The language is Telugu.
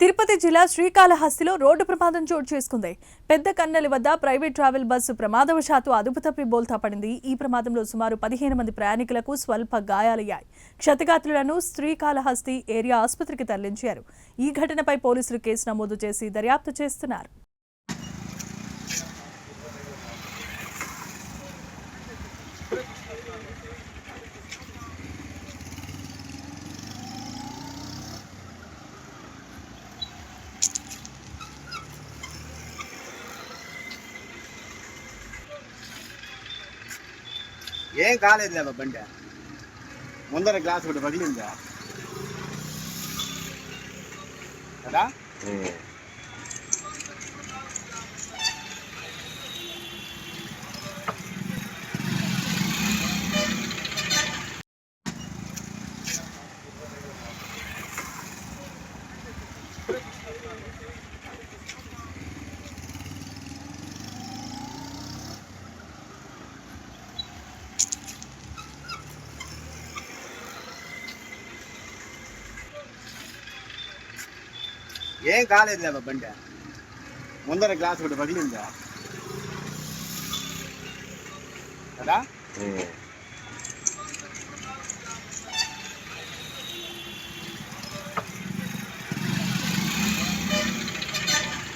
తిరుపతి జిల్లా శ్రీకాళహస్తిలో రోడ్డు ప్రమాదం చోటు చేసుకుంది. పెద్ద కన్నెలి వద్ద ప్రైవేట్ ట్రావెల్ బస్సు ప్రమాదవశాత్తు అదుపు తప్పి బోల్తా పడింది. ఈ ప్రమాదంలో సుమారు పదిహేను మంది ప్రయాణికులకు స్వల్ప గాయాలయ్యాయి. క్షతగాత్రులను శ్రీకాళహస్తి ఏరియా ఆసుపత్రికి తరలించారు. ఈ ఘటనపై పోలీసులు కేసు నమోదు చేసి దర్యాప్తు చేస్తున్నారు. ஏன் காலேஜில் இப்போ பண்ணிட்ட? முந்தர கிளாஸ் விட்டு பகலிருந்தா அதான் ஏன் காலேஜில் அப்போ பண்ணிட்டேன்? முந்தர கிளாஸ் விட்டு படிக்கணும் அதான்?